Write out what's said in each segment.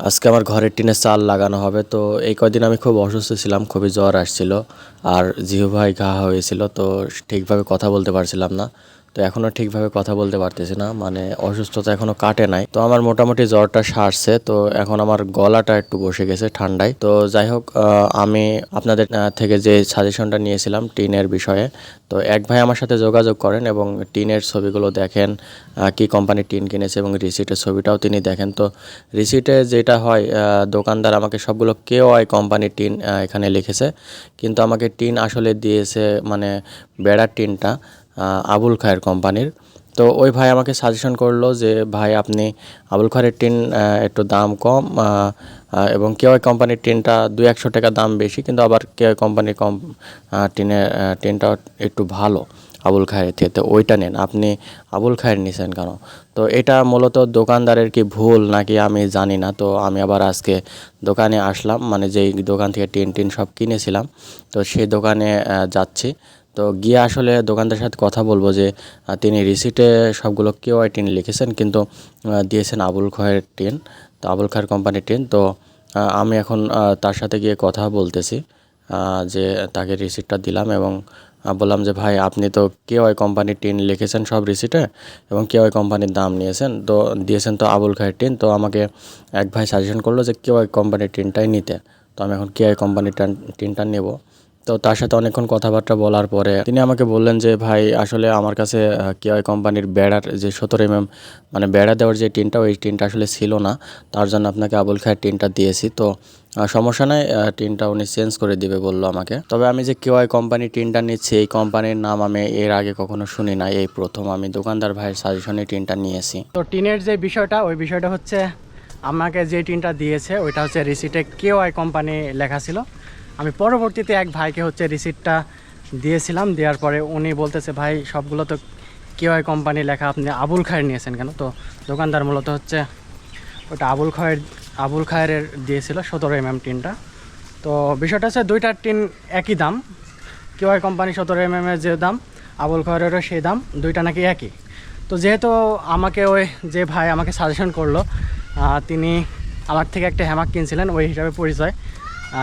আজকে আমার ঘরের টিনে চাল লাগানো হবে। তো এই কয়দিন আমি খুব অসুস্থ ছিলাম, খুবই জ্বর আসছিল। আর জিহু ভাই ঘা হয়েছিল, তো ঠিকভাবে কথা বলতে পারছিলাম না। তো এখনও ঠিকভাবে কথা বলতে পারতেছি না মানে অসুস্থতা এখনও কাটে নাই। তো আমার মোটামুটি জ্বরটা সারছে, তো এখন আমার গলাটা একটু বসে গেছে ঠান্ডায়। তো যাই হোক আমি আপনাদের থেকে যে সাজেশনটা নিয়েছিলাম টিনের বিষয়ে, তো এক ভাই আমার সাথে যোগাযোগ করেন এবং টিনের ছবিগুলো দেখেন কি কোম্পানির টিন কিনেছে এবং রিসিটের ছবিটাও তিনি দেখেন। তো রিসিটে যেটা হয় দোকানদার আমাকে সবগুলো কেও আই কোম্পানির টিন এখানে লিখেছে। কিন্তু আমাকে টিন আসলে দিয়েছে মানে বেড়ার টিনটা। আবুল খায়ের কোম্পানির। তো ওই ভাই আমাকে সাজেশন করল যে, ভাই, আপনি আবুল খায়ের টিন একটু দাম কম এবং কেউ কোম্পানির টিনটা দু একশো টাকা দাম বেশি, কিন্তু আবার কেউ কোম্পানির কম টিনের টিনটা একটু ভালো আবুল খায়ের থেকে। তো ওইটা নেন, আপনি আবুল খায়ের নিছেন কেন? তো এটা মূলত দোকানদারের কি ভুল নাকি আমি জানি না। তো আমি আবার আজকে দোকানে আসলাম মানে যেই দোকান থেকে টিন টিন সব কিনেছিলাম, তো সেই দোকানে যাচ্ছি। তো গিয়ে আসলে দোকানদারের সাথে কথা বলব যে তিনি রিসিটে সবগুলো কেউ আই টিন লিখেছেন, কিন্তু দিয়েছেন আবুল খয়ের টিন, তো আবুল খায়ের কোম্পানির টিন। তো আমি এখন তার সাথে গিয়ে কথা বলতেছি যে তাকে রিসিটটা দিলাম এবং বললাম যে, ভাই, আপনি তো কেউ আই কোম্পানির টিন লিখেছেন সব রিসিটে এবং কেউ আই কোম্পানির দাম নিয়েছেন। তো, দিয়েছেন তো আবুল খায়ের টিন, তো আমাকে এক ভাই সাজেশন করল যে কেউ আই কোম্পানির টিনটাই নিতে। তো আমি এখন কে আই কোম্পানির টান- টিনটা নেব। তো তার সাথে অনেকক্ষণ কথাবার্তা বলার পরে তিনি আমাকে বললেন যে, ভাই, আসলে আমার কাছে কেআই কোম্পানির বেড়ার যে সতেরো এম মানে বেড়া দেওয়ার যে টিনটা, ওই টিনটা আসলে ছিল না। তার জন্য আপনাকে আবুল খায়ের টিনটা দিয়েছি। তো সমস্যা নাই টিনটা উনি চেঞ্জ করে দিবে বলল আমাকে। তবে আমি যে কেওয়াই কোম্পানির টিনটা নিচ্ছি, এই কোম্পানির নাম আমি এর আগে কখনো শুনি না এই প্রথম আমি দোকানদার ভাইয়ের সাজেশনে টিনটা নিয়েছি। তো টিনের যে বিষয়টা, ওই বিষয়টা হচ্ছে, আমাকে যে টিনটা দিয়েছে, ওইটা হচ্ছে রিসিটে কেও আই কোম্পানি লেখা ছিল। আমি পরবর্তীতে এক ভাইকে হচ্ছে রিসিপ্টটা দিয়েছিলাম, দেওয়ার পরে উনি বলতেছে, ভাই, সবগুলো তো কেও আই কোম্পানি লেখা, আপনি আবুল খায়ের নিয়েছেন কেন? তো দোকানদার মূলত হচ্ছে ওটা আবুল খায়ের আবুল খায়ের দিয়েছিল সতেরো এম এম টিনটা। তো বিষয়টা হচ্ছে দুইটার টিন একই দাম। কেউ আই কোম্পানি সতেরো এম এর যে দাম, আবুল খয়েরও সেই দাম, দুইটা নাকি একই। তো যেহেতু আমাকে ওই যে ভাই আমাকে সাজেশন করল তিনি আমার থেকে একটা হ্যামাক কিনছিলেন, ওই হিসাবে পরিচয়।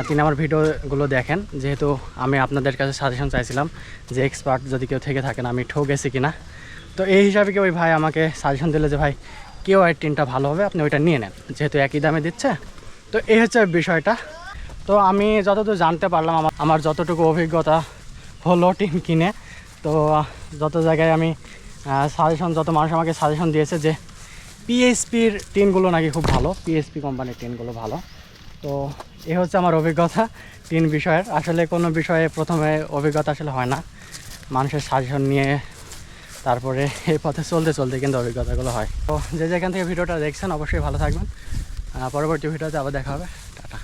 তিনি আমার ভিডিওগুলো দেখেন। যেহেতু আমি আপনাদের কাছে সাজেশন চাইছিলাম যে এক্সপার্ট যদি কেউ থেকে থাকেন, আমি ঠকেছি কিনা। তো এই হিসাবে কি ওই ভাই আমাকে সাজেশন দিলে যে, ভাই, কেউ আই টিনটা ভালো হবে, আপনি ওইটা নিয়ে নেন। যেহেতু একই দামে দিচ্ছে। তো এই হচ্ছে বিষয়টা। তো আমি যতদূর জানতে পারলাম, আমার আমার যতটুকু অভিজ্ঞতা হলো টিন কিনে, তো যত জায়গায় আমি সাজেশন যত মানুষ আমাকে সাজেশন দিয়েছে যে পিএসপির টিনগুলো নাকি খুব ভালো পিএসপি কোম্পানির টিনগুলো ভালো। তো এ হচ্ছে আমার অভিজ্ঞতা তিন বিষয়ের। আসলে কোনো বিষয়ে প্রথমে অভিজ্ঞতা আসলে হয় না। মানুষের সাজেশন নিয়ে তারপরে এই পথে চলতে চলতে কিন্তু অভিজ্ঞতাগুলো হয়। তো যে যেখান থেকে ভিডিওটা দেখছেন, অবশ্যই ভালো থাকবেন। পরবর্তী ভিডিওতে আবার দেখা হবে। টাটা।